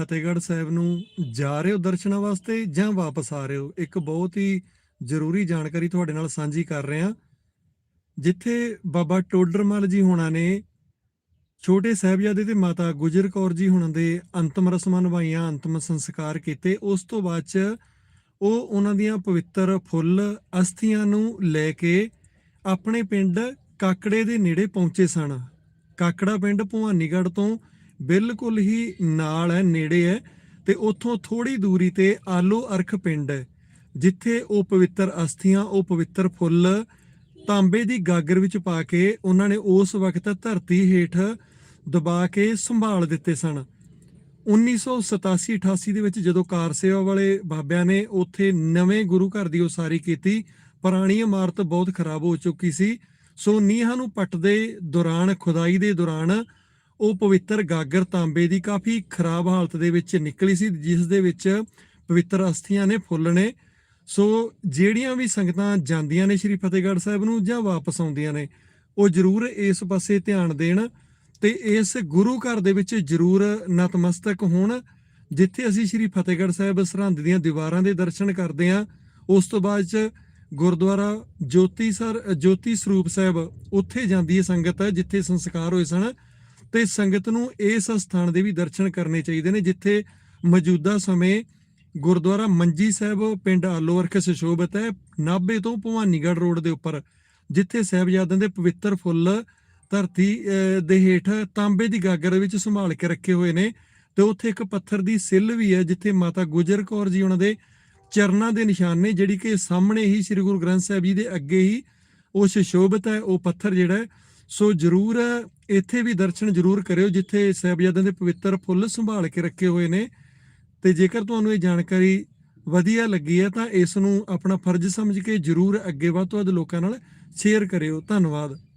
ਫਤਿਹਗੜ੍ਹ ਸਾਹਿਬ ਨੂੰ ਜਾ ਰਹੇ ਹੋ ਦਰਸ਼ਨਾਂ ਵਾਸਤੇ ਜਾਂ ਵਾਪਸ ਆ ਰਹੇ ਹੋ? ਇੱਕ ਬਹੁਤ ਹੀ ਜ਼ਰੂਰੀ ਜਾਣਕਾਰੀ ਤੁਹਾਡੇ ਨਾਲ ਸਾਂਝੀ ਕਰ ਰਹੇ ਹਾਂ। ਜਿੱਥੇ ਬਾਬਾ ਟੋਡਰਮਲ ਜੀ ਹੋਣਾ ਨੇ ਛੋਟੇ ਸਾਹਿਬਜ਼ਾਦੇ ਤੇ ਮਾਤਾ ਗੁਜਰ ਕੌਰ ਜੀ ਹੁਣਾਂ ਦੇ ਅੰਤਮ ਰਸਮਾਂ ਨਿਭਾਈਆਂ, ਅੰਤਮ ਸੰਸਕਾਰ ਕੀਤੇ, ਉਸ ਤੋਂ ਬਾਅਦ ਚ ਉਹ ਉਹਨਾਂ ਦੀਆਂ ਪਵਿੱਤਰ ਫੁੱਲ ਅਸਥੀਆਂ ਨੂੰ ਲੈ ਕੇ ਆਪਣੇ ਪਿੰਡ ਕਾਕੜੇ ਦੇ ਨੇੜੇ ਪਹੁੰਚੇ ਸਨ। ਕਾਕੜਾ ਪਿੰਡ ਭਵਾਨੀਗੜ੍ਹ ਤੋਂ ਬਿਲਕੁਲ ਹੀ ਨਾਲ ਹੈ, ਨੇੜੇ ਹੈ ਤੇ ਉੱਥੋਂ ਥੋੜੀ ਦੂਰੀ ਤੇ ਆਲੋ ਅਰਖ ਪਿੰਡ ਹੈ, ਜਿੱਥੇ ਉਹ ਪਵਿੱਤਰ ਅਸਥੀਆਂ, ਉਹ ਪਵਿੱਤਰ ਫੁੱਲ ਤਾਂਬੇ ਦੀ ਗਾਗਰ ਵਿੱਚ ਪਾ ਕੇ ਉਹਨਾਂ ਨੇ ਉਸ ਵਕਤ ਧਰਤੀ ਹੇਠ ਦਬਾ ਕੇ ਸੰਭਾਲ ਦਿੱਤੇ ਸਨ। 1987-88 ਦੇ ਵਿੱਚ ਜਦੋਂ ਕਾਰ ਸੇਵਾ ਵਾਲੇ ਬਾਬਿਆਂ ਨੇ ਉੱਥੇ ਨਵੇਂ ਗੁਰੂ ਘਰ ਦੀ ਉਸਾਰੀ ਕੀਤੀ, ਪੁਰਾਣੀ ਇਮਾਰਤ ਬਹੁਤ ਖਰਾਬ ਹੋ ਚੁੱਕੀ ਸੀ, ਸੋ ਨੀਹਾਂ ਨੂੰ ਪੱਟਦੇ ਦੌਰਾਨ, ਖੁਦਾਈ ਦੇ ਦੌਰਾਨ ਉਹ ਪਵਿੱਤਰ ਗਾਗਰ ਤਾਂਬੇ ਦੀ ਕਾਫੀ ਖਰਾਬ ਹਾਲਤ ਦੇ ਵਿੱਚ ਨਿਕਲੀ ਸੀ, ਜਿਸ ਦੇ ਵਿੱਚ ਪਵਿੱਤਰ ਅਸਥੀਆਂ ਨੇ ਫੁੱਲ ਨੇ। ਸੋ ਜਿਹੜੀਆਂ ਵੀ ਸੰਗਤਾਂ ਜਾਂਦੀਆਂ ਨੇ ਸ਼੍ਰੀ ਫਤਿਹਗੜ੍ਹ ਸਾਹਿਬ ਨੂੰ ਜਾਂ ਵਾਪਸ ਆਉਂਦੀਆਂ ਨੇ, ਉਹ ਜ਼ਰੂਰ ਇਸ ਪਾਸੇ ਧਿਆਨ ਦੇਣ ਤੇ ਇਸ ਗੁਰੂ ਘਰ ਦੇ ਵਿੱਚ ਜ਼ਰੂਰ ਨਤਮਸਤਕ ਹੋਣ। ਜਿੱਥੇ ਅਸੀਂ ਸ਼੍ਰੀ ਫਤਿਹਗੜ੍ਹ ਸਾਹਿਬ ਸਰਹੰਦ ਦੀਆਂ ਦੀਵਾਰਾਂ ਦੇ ਦਰਸ਼ਨ ਕਰਦੇ ਹਾਂ, ਉਸ ਤੋਂ ਬਾਅਦ ਚ ਗੁਰਦੁਆਰਾ ਜੋਤੀ ਸਰ, ਜੋਤੀ ਸਰੂਪ ਸਾਹਿਬ, ਉੱਥੇ ਜਾਂਦੀ ਹੈ ਸੰਗਤ, ਜਿੱਥੇ ਸੰਸਕਾਰ ਹੋਏ ਸਨ। ਤੇ ਸੰਗਤ ਨੂੰ ਇਸ ਸਥਾਨ ਦੇ ਵੀ ਦਰਸ਼ਨ ਕਰਨੇ ਚਾਹੀਦੇ ਨੇ, ਜਿੱਥੇ ਮੌਜੂਦਾ ਸਮੇਂ ਗੁਰਦੁਆਰਾ ਮੰਜੀ ਸਾਹਿਬ, ਪਿੰਡ ਆਲੋਵਰਖ ਸੁਸ਼ੋਭਿਤ ਹੈ, ਨਾਭੇ ਤੋਂ ਭਵਾਨੀਗੜ੍ਹ ਰੋਡ ਦੇ ਉੱਪਰ, ਜਿੱਥੇ ਸਾਹਿਬਜ਼ਾਦਿਆਂ ਦੇ ਪਵਿੱਤਰ ਫੁੱਲ ਧਰਤੀ ਦੇ ਹੇਠ ਤਾਂਬੇ ਦੀ ਗਾਗਰ ਵਿੱਚ ਸੰਭਾਲ ਕੇ ਰੱਖੇ ਹੋਏ ਨੇ ਤੇ ਉੱਥੇ ਇੱਕ ਪੱਥਰ ਦੀ ਸਿੱਲ ਵੀ ਹੈ, ਜਿੱਥੇ ਮਾਤਾ ਗੁਜਰ ਕੌਰ ਜੀ ਉਹਨਾਂ ਦੇ ਚਰਨਾਂ ਦੇ ਨਿਸ਼ਾਨ ਨੇ, ਜਿਹੜੀ ਕਿ ਸਾਹਮਣੇ ਹੀ ਸ੍ਰੀ ਗੁਰੂ ਗ੍ਰੰਥ ਸਾਹਿਬ ਜੀ ਦੇ ਅੱਗੇ ਹੀ ਉਹ ਸੁਸ਼ੋਭਿਤ ਹੈ, ਉਹ ਪੱਥਰ ਜਿਹੜਾ ਸੋ ਜਰੂਰ ਇੱਥੇ ਵੀ ਦਰਸ਼ਨ ਜਰੂਰ ਕਰਿਓ, ਜਿੱਥੇ ਸਾਹਿਬਜ਼ਾਦਿਆਂ ਦੇ ਪਵਿੱਤਰ ਫੁੱਲ ਸੰਭਾਲ ਕੇ ਰੱਖੇ ਹੋਏ ਨੇ। ਤੇ ਜੇਕਰ ਤੁਹਾਨੂੰ ਇਹ ਜਾਣਕਾਰੀ ਵਧੀਆ ਲੱਗੀ ਹੈ, ਤਾਂ ਇਸ ਨੂੰ ਆਪਣਾ ਫਰਜ਼ ਸਮਝ ਕੇ ਜਰੂਰ ਅੱਗੇ ਵੱਧ ਤੋਂ ਵੱਧ ਲੋਕਾਂ ਨਾਲ ਸ਼ੇਅਰ ਕਰਿਓ। ਧੰਨਵਾਦ।